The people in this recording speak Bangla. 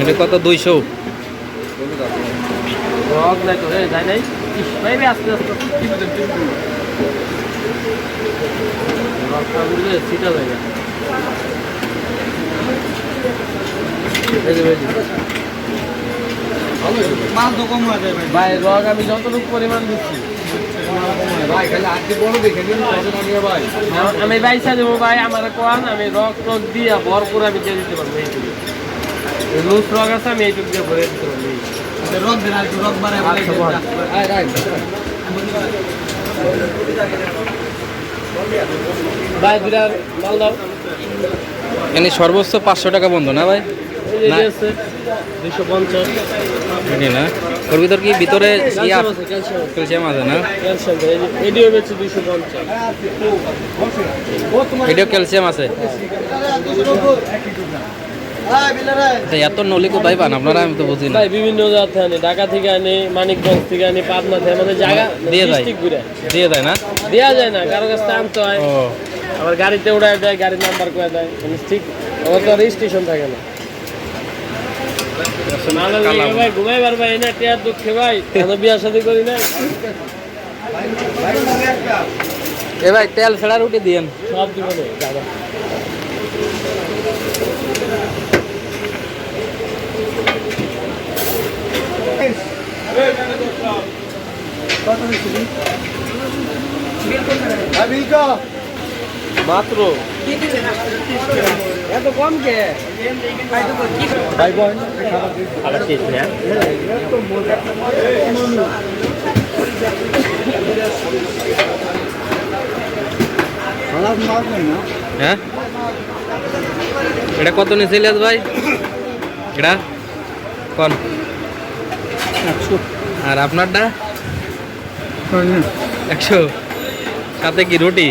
এটা কত? দুইশো। সিটা জায়গা এই যে, এই যে। মাল তো কম আছে ভাই। ভাই রক আমি যতটুকু পরিমাণ দিচ্ছি। ভাই খালি আজকে বড় দেখে নিন কত টাকা ভাই। আম- বাইসা দেবো ভাই আমার কোয়ান আমি রক টক দিয়ে ভরপুর আমি দিয়ে দিতে পারব এইটুকু। লুজ রক আছে আমি এইটুকু দিয়ে ভরে দিতে পারব এই। রক দেন আর রক বারে আচ্ছা, ভাই দুটা মাল দাও। এখানে সর্বোচ্চ পাঁচশো টাকা বন্ধ না ভাই? দুইশো পঞ্চাশ। এটি না। ওর ভিতর কি ভিতরে ক্যালসিয়াম আছে না? এটিও ক্যালসিয়াম আছে। এত নলি কোথায় পান আপনারা আমি তো বুঝি না। ভাই বিভিন্ন জায়গা থেকে আনি ঢাকা থেকে আনি মানিকগঞ্জ থেকে আনি পাবনা থেকে আমাদের জায়গা দিয়ে যায় দিয়ে দেয় না? দেওয়া যায় না কারও কাছ আনতে হয়। আবার গাড়িতে উড়ায় দেয় গাড়ির নাম্বার করে দেয় মানে ঠিক আমার তো রেজিস্ট্রেশন থাকে না। ভাই ঘুমাই পারবা না টিয়ার দুঃখে ভাই কেন বিয়া শাদি করি না এ ভাই তেল ছাড়া রুটি দিয়েন। সব দিব না যাবা মাত্র এত কম কে? না। হ্যাঁ? এটা কত নিয়েছে ইলিয়াস ভাই? এটা? কোন? আর আপনারটা? একশো। সাথে কি রুটি?